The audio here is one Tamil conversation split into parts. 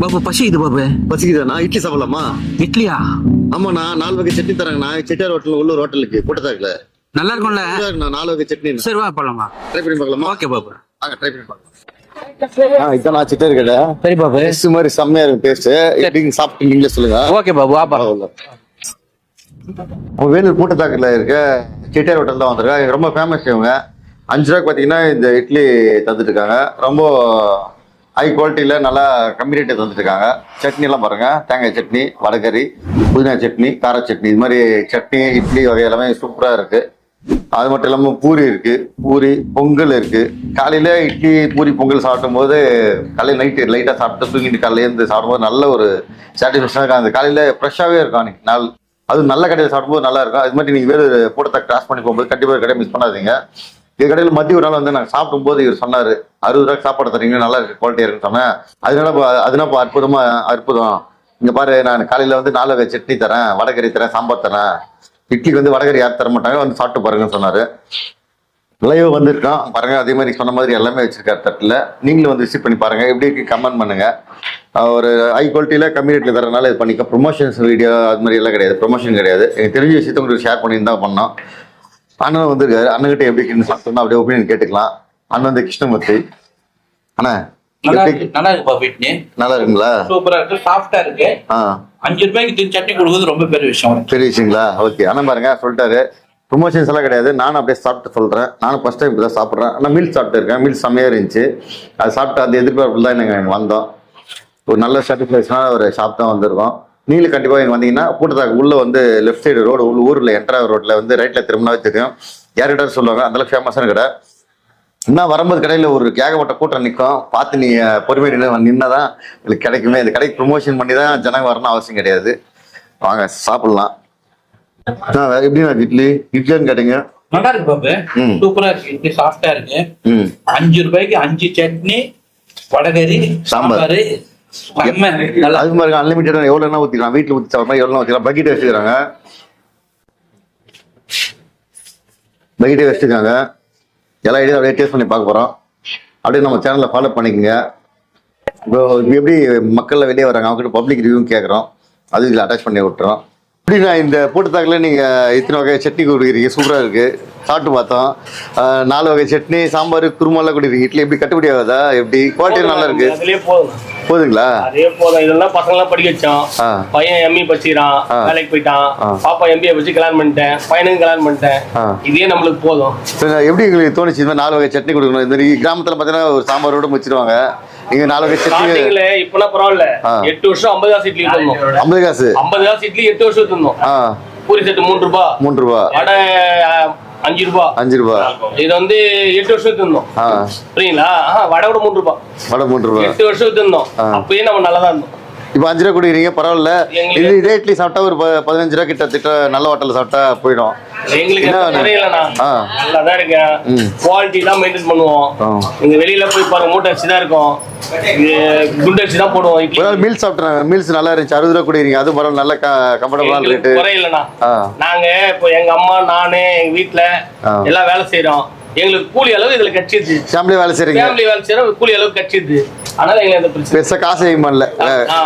பாபு பசி இது பாபு பசிக்குதாண்ணா இட்லி சாப்பிடலாமா? இட்லியா? ஆமாண்ணா நாலு வகை சட்னி தராங்கண்ணா. செட்டியார் ஹோட்டல் உள்ளூர் ஹோட்டலுக்கு கூட்டத்தாக்குல நல்லா இருக்கும்ல? நாலு வகை சட்னி. சரி வா போலாமா? ட்ரை பண்ணி பார்க்கலாமா? ஓகே பாபு வாங்க ட்ரை பண்ணி பார்க்கலாம். ஆ இதான் நான் சிட்டர் கடை சரி பாபு டேஸ்ட் மாதிரி செம்மையா இருக்கு டேஸ்ட் எப்படி சாப்பிட்டு நீங்களே சொல்லுங்க. ஓகே பாபு வா பாபு வேலூர் கூட்டத்தாக்குல இருக்க செட்டியார் ஹோட்டல் தான் வந்திருக்காங்க ரொம்ப ஃபேமஸ் இவங்க. அஞ்சு ரூபாய்க்கு பார்த்தீங்கன்னா இந்த இட்லி தந்துட்டு இருக்காங்க. ரொம்ப ஹை குவாலிட்டியில் நல்லா கம்மி ரேட்டு தந்துட்டுருக்காங்க. சட்னி எல்லாம் தேங்காய் சட்னி வடகறி புதினா சட்னி கார சட்னி. இது மாதிரி சட்னி இட்லி வகை எல்லாமே சூப்பராக இருக்குது அது மட்டும் இல்லாமல் பூரி இருக்குது பூரி பொங்கல் இருக்குது காலையில் இட்லி பூரி பொங்கல் சாப்பிடும் போது காலையில் நைட்டு லைட்டாக சாப்பிட்டு தூங்கிட்டு காலையிலேருந்து சாப்பிடும்போது நல்ல ஒரு சாட்டிஸ்ஃபேக்ஷனாக இருக்கும். அந்த காலையில் ஃப்ரெஷ்ஷாகவே இருக்கும் அன்னைக்கு. நாள் அது நல்ல கடையில் சாப்பிடும்போது நல்லா இருக்கும். அது மாதிரி நீங்கள் வேறு கூட்டத்தை கிராஸ் பண்ணி போகும்போது கண்டிப்பாக ஒரு மிஸ் பண்ணாதீங்க. இதுக்கடையில் கடையில் மதிய ஒரு நாள் வந்து நாங்கள் சாப்பிடும்போது இவர் சொன்னார் அறுபது ரூபாய்க்கு சாப்பாடு தரீங்க நல்லா இருக்கு குவாலிட்டியாக இருக்குன்னு சொன்னேன். அதனால இப்போ- அதனால இப்போ அற்புதமா அற்புதம். இங்கே பாரு நான் காலையில் வந்து நாலு வகை சட்னி தரேன் வடகறி தரேன் சாம்பார் தரேன். இட்லிக்கு வந்து வடகறி யாரும் தர மாட்டாங்க வந்து சாப்பிட்டு பாருங்கன்னு சொன்னார். லைவ் வந்திருக்கான். பாருங்க அதே மாதிரி சொன்ன மாதிரி எல்லாமே வச்சிருக்காரு தட்டில். நீங்களும் வந்து விசிட் பண்ணி பாருங்க. எப்படி இருக்கு கமெண்ட் பண்ணுங்க. ஒரு ஹை குவாலிட்டியில கம்மி ரேட்டில் தரனால இது பண்ணிக்க. ப்ரொமோஷன்ஸ் வீடியோ அது மாதிரி எல்லாம் கிடையாது. ப்ரொமோஷன் கிடையாது. எனக்கு தெரிஞ்ச விஷயத்த உங்களுக்கு ஷேர் பண்ணி தான் பண்ணோம். அண்ணன் வந்திருக்காரு. அண்ணன்கிட்ட எப்படி சாப்பிட்டோம்னா அப்படியே ஒப்பீனியன் கேட்டுக்கலாம். அண்ணன் வந்து கிருஷ்ணமூர்த்தி. அண்ணா நல்லா இருக்கு இருக்குங்களா? சூப்பரா இருக்கு சாஃப்டா இருக்கு. அஞ்சு ரூபாய்க்கு சட்னி கொடுக்குறது ரொம்ப பெரிய விஷயம். பெரிய விஷயங்களா? ஓகே அண்ணன் பாருங்க சொல்லிட்டாரு. ப்ரொமோஷன்ஸ் எல்லாம் கிடையாது. நானும் அப்படியே சாப்பிட்டு சொல்றேன். நானும் ஃபர்ஸ்ட் டைம் தான் சாப்பிட்றேன். ஆனால் மீல் சாப்பிட்டு இருக்கேன். மீல் செம்மையா இருந்துச்சு. அது சாப்பிட்டு அந்த எதிர்பார்ப்பில் தான் நாங்கள் வந்தோம். ஒரு நல்ல சாட்டிஸ்ஃபேக்ஷனான ஒரு ஷாப் தான் வந்திருக்கோம். நீங்களும் கண்டிப்பாக இங்கே வந்தீங்கன்னா கூட்டத்தாக்கு உள்ள வந்து லெஃப்ட் சைடு ரோடு உள்ள ஊரில் என்ட்ரா ரோட்டில் வந்து ரைட்டில் திரும்பினா தெரியும். யார்கிட்ட சொல்லுவாங்க? அதெல்லாம் ஃபேமஸான கடை. இன்னும் வரும்போது கடையில் ஒரு ஏகப்பட்ட கூட்டம் நிற்கும் பார்த்து நீ பொறுமை நின்னதான் உங்களுக்கு கிடைக்குமே. இந்த கடைக்கு ப்ரொமோஷன் பண்ணி தான் ஜனங்க வரணும் அவசியம் கிடையாது. வாங்க சாப்பிடலாம். ஆ, எப்படிண்ணா இட்லி? இட்லின்னு கேட்டீங்க. நல்லா இருக்கு பாபு. சூப்பரா இருக்கு. இட்லி சாஃப்டா இருக்கு. அஞ்சு ரூபாய்க்கு அஞ்சு சட்னி வடகறி சாம்பார். அது மாதிரி அன்லிமிட்டட் எவ்வளோ என்ன ஊற்றிக்கலாம் வீட்டில் ஊற்றி சாப்பிட்றோம் எவ்வளோ ஊற்றிக்கலாம் பக்கெட் வச்சுக்கிறாங்க. பக்கெட்டே வச்சுருக்காங்க எல்லா ஐடியா அப்படியே டேஸ்ட் பண்ணி பார்க்க போகிறோம் அப்படியே நம்ம சேனலை ஃபாலோ பண்ணிக்கோங்க. இப்போ எப்படி மக்கள்லாம் வெளியே வராங்க அவங்ககிட்ட பப்ளிக் ரிவ்யூ கேட்குறோம் அது இதில் அட்டாச் பண்ணி விட்டுறோம். எப்படிண்ணா இந்த போட்டுத்தாக்கில் நீங்கள் இத்தனை வகை சட்னி கொடுக்குறீங்க. சூப்பராக இருக்குது சாப்பிட்டு பார்த்தோம். நாலு வகை சட்னி சாம்பார் குருமாலாம் கொடுக்குறீங்க இட்லி எப்படி கட்டுப்படி ஆகுதா? எப்படி? குவாலிட்டி நல்லா இருக்கு. போதுங்களா? அதே போதும். இதெல்லாம் பசங்க எல்லாம் படிக்க வச்சோம். பையன் எம்இ படிச்சுக்கிறான். ஆ. வேலைக்கு போயிட்டான். பாப்பா எம்பிஏ படிச்சு கல்யாணம் பண்ணிட்டேன். பையனுக்கு கல்யாணம் பண்ணிட்டேன். இதே நம்மளுக்கு போதும். சரி, எப்படி உங்களுக்கு தோணுச்சு? இந்த நாலு வகை சட்னி கொடுக்கணும். இந்த மாதிரி கிராமத்துல பார்த்தீங்கன்னா ஒரு சாம்பாரோட முடிச்சிருவாங்க நீங்க நாலு வகை சட்னி இப்பனா பரவாயில்ல. எட்டு வருஷம் ஐம்பது காசு இட்லி தந்தோம் ஐம்பது காசு? ஐம்பது காசு இட்லி எட்டு வருஷம் தந்தோம் பூரி செட்டு மூணு ரூபாய் மூன்று ரூபா. வடை ஆ, அஞ்சு ரூபாய் அஞ்சு ரூபா. இது வந்து எட்டு வருஷம் தந்தோம் ஆ. புரியுங்களா? வடை கூட மூணு ரூபாய் வடை மூன்று ரூபா. எட்டு வருஷம் தந்தோம் ஆ. அப்பயே நம்ம நல்லா தான் இருந்தோம். இப்போ அஞ்சு ரூபா கொடுக்குறீங்க பரவாயில்ல. இது இதே இட்லி சாப்பிட்டா ஒரு பதினஞ்சு ரூபா கிட்டத்தட்ட நல்ல ஹோட்டலில் சாப்பிட்டா போயிடும். குவாலிட்டி தான் மெயின்டைன் பண்ணுவோம். நீங்க வெளியில போய் பாருங்க மூட்டை அரிசி தான் இருக்கும். இது குண்டு அரிசி தான் போடுவோம் இட்லி. ஒரு நாள் மீல் சாப்பிட்றாங்க மீல்ஸ் நல்லா இருந்துச்சு. அறுபது ரூபா கொடுக்குறீங்க. அது பரவாயில்ல. நல்ல கம்ஃபர்டபுளான ரேட்டு குறையிலண்ணா நாங்க இப்போ எங்க அம்மா நானு எங்க வீட்ல ஆ. எல்லாம் வேலை செய்றோம். எங்களுக்கு கூலி அளவு இதுல கட்சிது ஃபேமிலி வேலை செய்றீங்க. ஃபேமிலி வேலை செய்யறோம் கூலி அளவு கட்சிது அதனால எங்களுக்கு அந்த பிரச்சனை பெருசாக காசு செய்ய ஆ.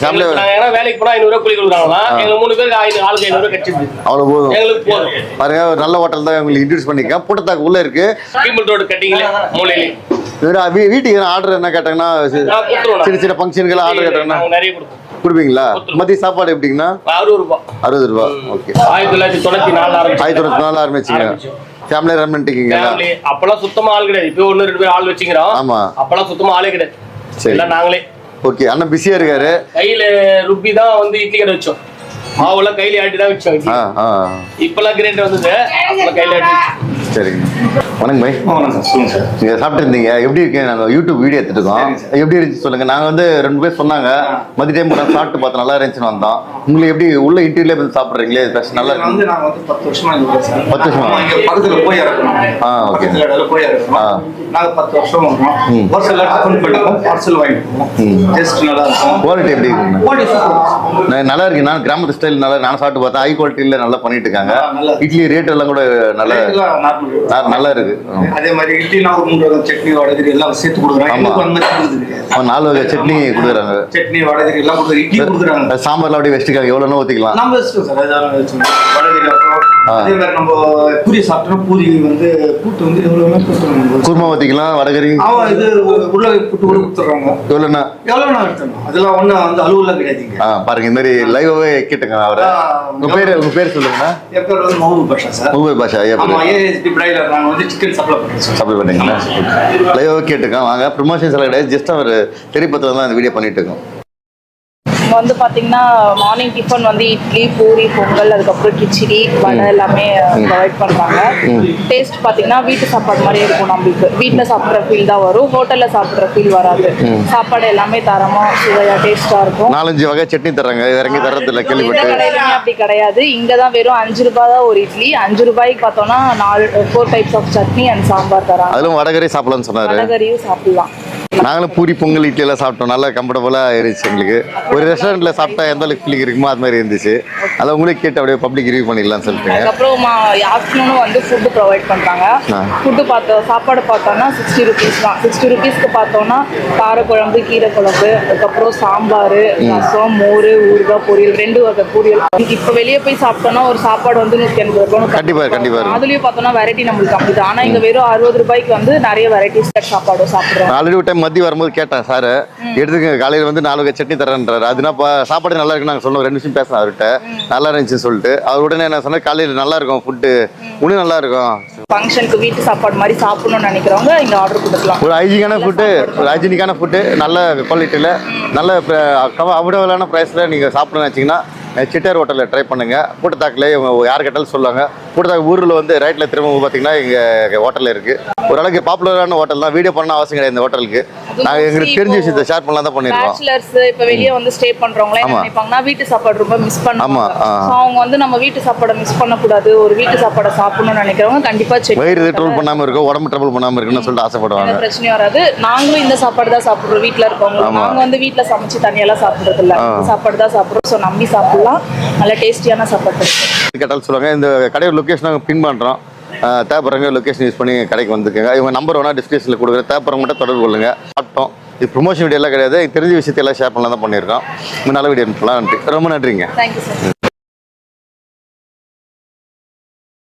ஃபேமிலி நாங்க ஏன்னா வேலைக்கு போனா ஐநூறு ரூபாய் கூலி கொடுக்குறாங்களா எங்க மூணு பேருக்கு ஐநூறு ஆளுக்கு ஐநூறு ரூபாய் கட்சிது அவ்வளோ போதும். எங்களுக்கு போதும். பாருங்க ஒரு நல்ல ஹோட்டல் தான் உங்களுக்கு இன்ட்ரடியூஸ் பண்ணிருக்கேன். புட்டத்தாக்கு உள்ள இருக்கு. பீம்பிள் ரோடு கட்டிங்களே மூலையிலே. வீட்டுக்கு ஆர்டர் என்ன கேட்டாங்கன்னா சின்ன சின்ன ஃபங்க்ஷனுக்கு ஆர்டர் கேட்டாங்கன்னா நிறைய கொடுப்போம். கொடுப்பீங்களா? மதிய சாப்பாடு எப்படிங்கண்ணா? அறுபது ரூபாய் அறுபது ரூபா. ஓகே. ஆயிரத்தி தொள்ளாயிரத்தி தொண்ணூத்தி நாலு ஆயிரத்தி தொண்ணூத்தி நாலு ஆரம்பிச்சிங்க. ஆரம்பிச்சோம். ஃபேமிலி ரன் பண்ணிட்டீங்களா ஃபேமிலி அப்பெல்லாம் சுத்தமா ஆள் கிடையாது. இப்போ ஒண்ணு ரெண்டு பேர் ஆள் வச்சுக்கிறோம். ஆமா. அப்பெல்லாம் சுத்தமா ஆளே கிடையாது. சரி. நாங்களே. ஓகே அண்ணன் பிஸியா இருக்காரு? கையில ருப்பி தான் வந்து இட்லி கடை வச்சோம். மாவுலாம் கையில ஆட்டி தான் வச்சோம் இப்பெல்லாம் கிரேட் வந்தது. அப்பெல்லாம் கையில ஆட்டி. சரிங்க. வணக்கம் பாய் நீங்க சாப்பிட்டு இருந்தீங்க எப்படி இருக்கு? நாங்க யூடியூப் வீடியோ எடுத்துட்டு இருக்கோம் எப்படி இருந்துச்சு சொல்லுங்க. நாங்க வந்து ரெண்டு பேர் சொன்னாங்க. மதிய டைம் கூட சாப்பிட்டு பார்த்தோம். நல்லா இருந்துச்சுன்னு வந்தோம். உங்களுக்கு எப்படி உள்ள இன்டீரியர்ல வந்து சாப்பிடுறீங்களே? best. நல்லா வந்து இருக்கு நாங்க வந்து பத்து வருஷமா இருக்கோம் சார். பத்து வருஷமா? பக்கத்துல போய் இறக்கணும். ஆ, இடத்துல போய் இறக்கணும். ஆ. நாங்க பத்து வருஷம் வரோம் ம். ஒரு சில டிஃபன் பண்ணிப்போம். பார்சல் வாங்கிட்டு ம். போவோம் டேஸ்ட் நல்லா இருக்கும். குவாலிட்டி எப்படி நான் நல்லா இருக்கு. நான் கிராமத்து ஸ்டைல் நல்லா நான் சாப்பிட்டு பார்த்தேன். ஹை குவாலிட்டியில் நல்லா பண்ணிட்டு இருக்காங்க. இருக்கு. இட்லி ரேட் எல்லாம் கூட நல்ல நல்லா இருக்கு. ஆமா. அதே மாதிரி இட்லினா ஒரு மூணு ரகம் சட்னி வடகரி எல்லாம் சேர்த்து கொடுக்குறாங்க. கிடையாது நாலு வகை சட்னி கொடுக்குறாங்க. சட்னி வடகரி எல்லாம் கொடுக்குறாங்க. இட்லி கொடுக்குறாங்க. சாம்பார்ல அப்படியே வச்சுக்காங்க எவ்வளோன்னு ஊற்றிக்கலாம் நம்ம இஷ்டம் சார். வடகரி. அதே மாதிரி நம்ம பூரி சாப்பிட்டோம்னா பூரி வந்து கூட்டு வந்து எவ்வளோ கூட்டுறாங்க குருமா ஊற்றிக்கலாம் வடகரி அவன் இது உள்ள புட்டு கூட கொடுத்துட்றாங்க. எவ்வளோண்ணா எவ்வளோ எடுத்துடணும் அதெல்லாம் ஒன்றும் வந்து அலுவலாம் கிடையாதுங்க ஆ பாருங்க இந்த மாதிரி லைவாகவே கேட்டுங்க அவரை. ஆ. உங்க பேர் உங்க பேர் சொல்லுங்கண்ணா. என் பேர் வந்து மஹபூப் பாஷா சார். பாஷா பிரைலர் நாங்கள் வந்து சப்ளை பண்ணீங்களா லைவாக கேட்டுக்கோங்க வாங்க. ப்ரொமோஷன்ஸ் எல்லாம் கிடையாது. ஜஸ்ட் அவர் திரைப்பத்தில் தான் இந்த வீடியோ பண்ணிட்டு இருக்கோம். வந்து பாத்தீங்கன்னா மார்னிங் டிஃபன் வந்து இட்லி பூரி பொங்கல் அதுக்கப்புறம் கிச்சடி வடை எல்லாமே ப்ரொவைட் பண்றாங்க. டேஸ்ட் பாத்தீங்கன்னா வீட்டு சாப்பாடு மாதிரியே இருக்கும் நம்மளுக்கு. வீட்ல சாப்பிடுற ஃபீல் தான் வரும். ஹோட்டல்ல சாப்பிடுற ஃபீல் வராது. சாப்பாடு எல்லாமே தரமா சுவையா டேஸ்டா இருக்கும். நாலஞ்சு வகை சட்னி தர்றாங்க. இறங்கி தர்றதில்ல. இந்த கேள்விப்பட்டு அப்படி கிடையாது. இங்க தான் வெறும் அஞ்சு ரூபாய் தான் ஒரு இட்லி. அஞ்சு ரூபாய்க்கு பார்த்தோம்னா நாலு four types of chutney and sambar தராங்க. அதிலும் வடகரி சாப்பிடலாம்னு சொன்னாரு. வடகரியும் சாப்பிடலாம். நாங்களும் பூரி பொங்கல் இட்லி எல்லாம் சாப்பிட்டோம். நல்லா கம்ஃபர்டபுளாக இருந்துச்சு எங்களுக்கு. ஒரு ரெஸ்டாரண்ட்ல சாப்பிட்டா எந்த அளவுக்கு ஃபீலிங் இருக்குமோ அது மாதிரி இருந்துச்சு. அதை உங்களுக்கு கேட்டு அப்படியே பப்ளிக் ரிவ்யூ பண்ணிடலாம்னு சொல்லிட்டு அதுக்கப்புறம் ஆஃப்டர்நூனும் வந்து ஃபுட்டு ப்ரொவைட் பண்ணுறாங்க. ஃபுட்டு பார்த்தோம் சாப்பாடு பார்த்தோம்னா சிக்ஸ்டி ருபீஸ் தான். சிக்ஸ்டி ருபீஸ்க்கு பார்த்தோம்னா காரக்குழம்பு கீரை குழம்பு அதுக்கப்புறம் சாம்பார் ரசம் மோர் ஊறுகாய் பொரியல் ரெண்டு வகை பொரியல். இப்போ வெளியே போய் சாப்பிட்டோம்னா ஒரு சாப்பாடு வந்து நூற்றி எண்பது ரூபாய் கண்டிப்பா, கண்டிப்பா. இருக்கும். அதுலேயும் பார்த்தோம்னா வெரைட்டி நம்மளுக்கு தான் ஆனால் இங்கே வெறும் அறுபது ரூபாய்க்கு வந்து நிறைய வெரைட்டிஸ் சாப்பாடு சாப்பிட்றோம். ஆல்ரெடி டைம் மதியம் வரும்போது கேட்டேன் சார் எடுத்துக்க காலையில் வந்து நாலு வகை சட்னி தரேன்றாரு. அதுனா சாப்பாடு நல்லா இருக்குன்னு நாங்கள் சொன்னோம் ரெண்டு நிமிஷம் பேசினேன் அவர்கிட்ட. நல்லா இருந்துச்சுன்னு சொல்லிட்டு. அவர் உடனே என்ன சொன்னேன் காலையில் நல்லா இருக்கும் ஃபுட்டு இன்னும் நல்லா இருக்கும். ஃபங்க்ஷனுக்கு வீட்டு சாப்பாடு மாதிரி சாப்பிடணும்னு நினைக்கிறவங்க இங்கே ஆர்டர் கொடுக்கலாம். ஒரு ஹைஜீனான ஃபுட்டு ஒரு ஹைஜீனிக்கான ஃபுட்டு நல்ல குவாலிட்டியில் நல்ல அஃபோர்டபுளான ப்ரைஸில் நீங்கள் சாப்பிடணும்னு நினச்சிங்கன்னா சிட்டார் ஹோட்டலில் ட்ரை பண்ணுங்கள் கூட்டத்தாக்கில் யார் கேட்டாலும் சொல்லுவாங்க. கூட்டத்தாக்கு ஊரில் வந்து ரைட்டில் திரும்ப பார்த்தீங்கன்னா எங்கள் ஹோட்டலில் இருக்குது ஓரளவுக்கு பாப்புலரான ஹோட்டல் தான். வீடியோ பண்ண அவசியம் கிடையாது இந்த ஹோட்டலுக்கு நாங்கள் எங்களுக்கு தெரிஞ்ச விஷயத்தை ஷேர் பண்ணலாம் தான் பண்ணியிருக்கோம். பேச்சுலர்ஸ் இப்ப வெளிய வந்து ஸ்டே. நினைப்பாங்கன்னா வீட்டு சாப்பாடு ரொம்ப மிஸ் ஆமா, பண்ணுவாங்க அவங்க வந்து நம்ம வீட்டு சாப்பாடை மிஸ் பண்ணக்கூடாது. ஒரு வீட்டு சாப்பாடை சாப்பிடணும்னு நினைக்கிறவங்க கண்டிப்பா செக் வயிறு ட்ரோல் பண்ணாமல் இருக்கும் உடம்பு ட்ரபிள் பண்ணாமல் இருக்குன்னு சொல்லிட்டு ஆசைப்படுவாங்க. பிரச்சனையும் வராது. நாங்களும் இந்த சாப்பாடு தான் சாப்பிடுறோம். வீட்ல இருக்கவங்க ஆமா. நாங்க வந்து வீட்ல சமைச்சு தனியெல்லாம் சாப்பிடுறது இல்ல சாப்பாடு தான் சாப்பிடுறோம். ஸோ நம்பி சாப்பிடலாம் நல்ல டேஸ்டியான சாப்பாடு. கேட்டாலும் சொல்லுவாங்க இந்த கடையோட லொக்கேஷன் நாங்கள் பின் பண்ணுறோம் தேவைப்படுறவங்க லொக்கேஷன் யூஸ் பண்ணி கடைக்கு வந்துருக்கங்க. இவங்க நம்பர் வேணால் டிஸ்கிரிப்ஷனில் கொடுக்குறேன் தேவைப்படுறவங்க மட்டும் தொடர்பு கொள்ளுங்க. சாப்பிட்டோம் இது ப்ரொமோஷன் வீடியோ எல்லாம் கிடையாது. தெரிஞ்ச விஷயத்தை எல்லாம் ஷேர் பண்ணலாம் தான் பண்ணியிருக்கோம். நல்ல வீடியோ நன்றி. ரொம்ப நன்றிங்க. Thank you sir